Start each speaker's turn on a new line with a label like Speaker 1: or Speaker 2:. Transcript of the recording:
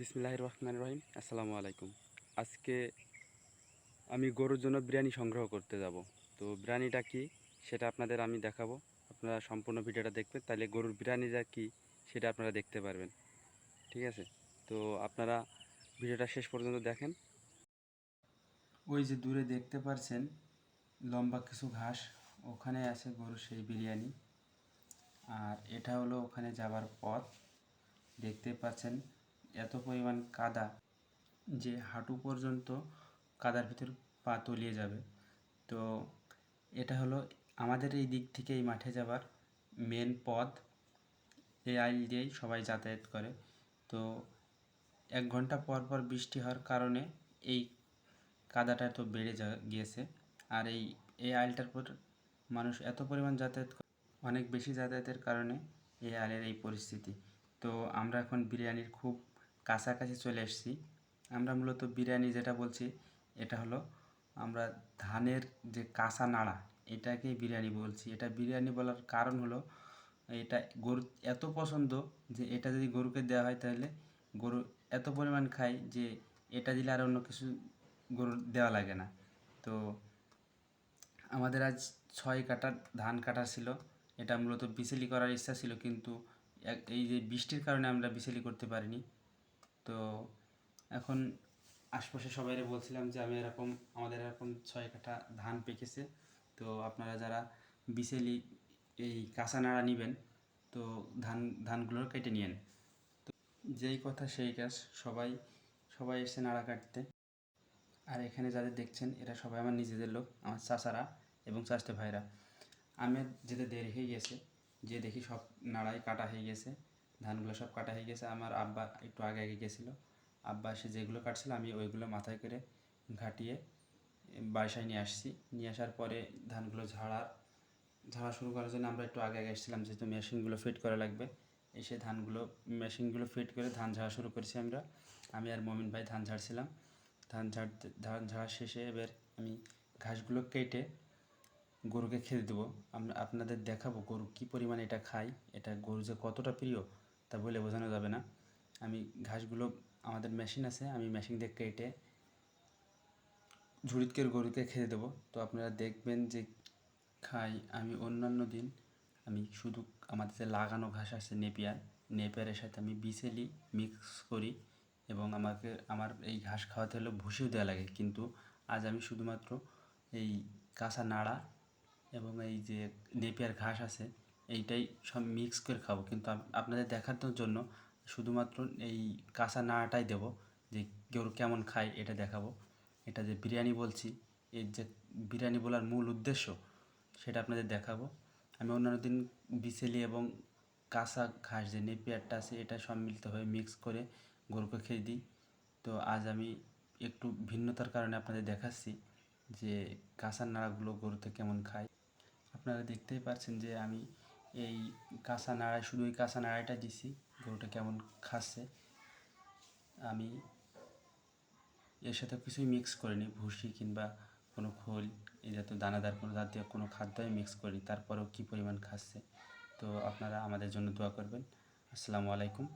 Speaker 1: বিসমিল্লাহ রহমান রহিম। আসসালামু আলাইকুম। আজকে আমি গরুর জন্য বিরিয়ানি সংগ্রহ করতে যাব। তো বিরিয়ানিটা কি সেটা আপনাদের আমি দেখাবো। আপনারা সম্পূর্ণ ভিডিওটা দেখবেন, তাহলে গরুর বিরিয়ানিটা কি সেটা আপনারা দেখতে পারবেন। ঠিক আছে? তো আপনারা ভিডিওটা শেষ পর্যন্ত দেখেন। ওই যে দূরে দেখতে পারছেন, লম্বা কিছু ঘাস, ওখানে আছে গরুর সেই বিরিয়ানি। আর এটা হলো ওখানে যাবার পথ। দেখতে পাচ্ছেন এত পরিমাণ কাদা যে হাঁটু পর্যন্ত কাদার ভিতর পা তলিয়ে যাবে। তো এটা হলো আমাদের এই দিক থেকে এই মাঠে যাবার মেন পথ। এই আইল দিয়েই সবাই যাতায়াত করে। তো এক ঘণ্টা পর পর বৃষ্টি হওয়ার কারণে এই কাদাটা এত বেড়ে যা, গিয়েছে। আর এই এই আইলটার পর মানুষ এত পরিমাণ যাতায়াত অনেক বেশি যাতায়াতের কারণে এই আইলের এই পরিস্থিতি। তো আমরা এখন বিরিয়ানির খুব কাছাকাছি চলে এসেছি। আমরা মূলত বিরিয়ানি যেটা বলছি, এটা হলো আমরা ধানের যে কাঁচা নাড়া, এটাকেই বিরিয়ানি বলছি। এটা বিরিয়ানি বলার কারণ হলো, এটা গরু এত পছন্দ যে এটা যদি গরুকে দেওয়া হয় তাহলে গরু এত পরিমাণ খায় যে এটা দিলে আর অন্য কিছু গরুর দেওয়া লাগে না। তো আমাদের আজ ছয় কাটার ধান কাটা ছিল, এটা মূলত বিচেলি করার ইচ্ছা ছিল কিন্তু এই যে বৃষ্টির কারণে আমরা বিচেলি করতে পারিনি। তো এখন আশপাশে সবাইরে বলছিলাম যে আমি এরকম, আমাদের এরকম ছয় কাঠা ধান পেকেছে। তো আপনারা যারা বিচেলি এই কাঁচা নাড়া নেবেন, তো ধান, ধানগুলো কেটে নিয়েন। তো যেই কথা সেই কাজ, সবাই সবাই এসে নাড়া কাটতে। আর এখানে যাদের দেখছেন, এরা সবাই আমার নিজেদের লোক, আমার চাচারা এবং চাচতে ভাইরা। আমি যেতে দেরি হয়ে গেছে, যে দেখি সব নাড়াই কাটা হয়ে গেছে। ধানগুলো সব কাটা হয়ে গেছে। আমার আব্বা একটু আগে আগে গেছিল। আব্বা এসে যেগুলো কাটছিল আমি ওইগুলো মাথায় করে ঘাটিয়ে বাসায় নিয়ে আসছি। নিয়ে আসার পরে ধানগুলো ঝাড়া ঝাড়া শুরু করার জন্য আমরা একটু আগে আগে এসেছিলাম যেহেতু মেশিনগুলো ফিট করা লাগবে। এসে ধানগুলো, মেশিনগুলো ফিট করে ধান ঝাড়া শুরু করেছি আমরা। আমি আর মমিন ভাই ধান ঝাড়ছিলাম। ধান ঝাড়তে ধান ঝাড়া শেষে এবার আমি ঘাসগুলো কেটে গরুকে খেতে দেবো। আমরা আপনাদের দেখাবো গরু কী পরিমাণে এটা খায়, এটা গরু যে কতটা প্রিয় তা বলে বোঝানো যাবে না। আমি ঘাসগুলো, আমাদের মেশিন আছে, আমি মেশিন দিয়ে কেটে ঝুড়িতকের গরুকে খেতে দেবো। তো আপনারা দেখবেন যে খাই আমি অন্যান্য দিন, আমি শুধু আমাদের যে লাগানো ঘাস আছে নেপিয়ার, নেপিয়ারের সাথে আমি বিচেলি মিক্স করি এবং আমাকে, আমার এই ঘাস খাওয়াতে হলে ভুষিও দেওয়া লাগে। কিন্তু আজ আমি শুধুমাত্র এই কাঁচা নাড়া এবং এই যে নেপিয়ার ঘাস আছে এইটাই সব মিক্স করে খাব। কিন্তু আপনাদের দেখানোর জন্য শুধুমাত্র এই কাঁচা নাড়াটাই দেবো, যে গরু কেমন খায় এটা দেখাবো। এটা যে বিরিয়ানি বলছি, এর যে বিরিয়ানি বলার মূল উদ্দেশ্য সেটা আপনাদের দেখাবো। আমি অন্যান্য দিন বিচেলি এবং কাঁচা ঘাস যে নেপিয়ারটা আছে, এটা সম্মিলিত হয়ে মিক্স করে গরুকে খেয়ে দিই। তো আজ আমি একটু ভিন্নতার কারণে আপনাদের দেখাচ্ছি যে কাঁচা নাড়াগুলো গরুতে কেমন খায়। আপনারা দেখতেই পাচ্ছেন যে আমি এই কাঁচা নাড়ায় শুধু ওই কাঁচা নাড়াইটা দিছি। গরুটা কেমন খাচ্ছে। আমি এর সাথে কিছুই মিক্স করিনি। ভুসি কিংবা কোনো খোল, এই জাতীয় দানাদার কোনো জাতীয় কোনো খাদ্য আমি মিক্স করিনি। তারপরেও কী পরিমাণ খাচ্ছে। তো আপনারা আমাদের জন্য দোয়া করবেন। আসসালামু আলাইকুম।